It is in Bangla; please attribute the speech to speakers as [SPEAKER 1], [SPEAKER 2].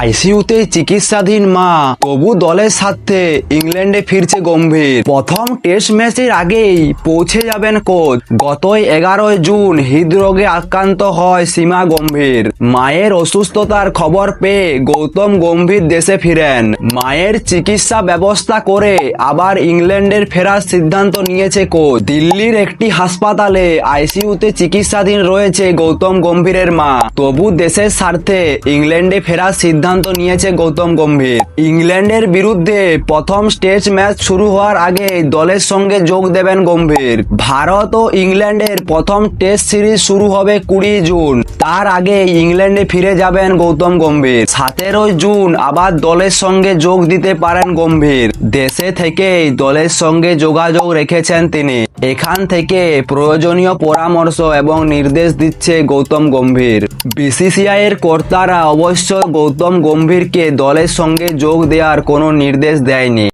[SPEAKER 1] আইসিইউতে চিকিৎসাধীন মা। তবু দলের সাথে ইংল্যান্ডে ফিরছে গম্ভীর। প্রথম টেস্ট ম্যাচের আগেই পৌঁছে যাবেন কোচ। গতই এগারোই জুন হৃদরোগে আক্রান্ত হয় সীমা গম্ভীর। মায়ের অসুস্থতার খবর পেয়ে গৌতম গম্ভীর দেশে ফিরেন। মায়ের চিকিৎসা ব্যবস্থা করে আবার ইংল্যান্ডের ফেরার সিদ্ধান্ত নিয়েছে কোচ। দিল্লির একটি হাসপাতালে আইসিইউতে চিকিৎসাধীন রয়েছে গৌতম গম্ভীরের মা। তবু দেশের স্বার্থে ইংল্যান্ডে ফেরার সিদ্ধান্ত নিয়েছে গৌতম গম্ভীর। ইংল্যান্ডের বিরুদ্ধে প্রথম টেস্ট ম্যাচ শুরু হওয়ার আগে দলের সঙ্গে যোগ দেবেন গম্ভীর। ভারত ও ইংল্যান্ডের প্রথম টেস্ট সিরিজ শুরু হবে কুড়ি জুন। তার আগে ইংল্যান্ডে ফিরে যাবেন গৌতম গম্ভীর। সতেরোই জুন আবার দলের সঙ্গে যোগ দিতে পারেন গম্ভীর। দেশে থেকেই দলের সঙ্গে যোগাযোগ রেখেছেন তিনি। এখান থেকে প্রয়োজনীয় পরামর্শ এবং নির্দেশ দিচ্ছে গৌতম গম্ভীর। বিসিসিআইয়ের কর্তারা অবশ্য গৌতম গম্ভীরকে দলের সঙ্গে যোগ দেওয়ার কোনো নির্দেশ দেয়নি।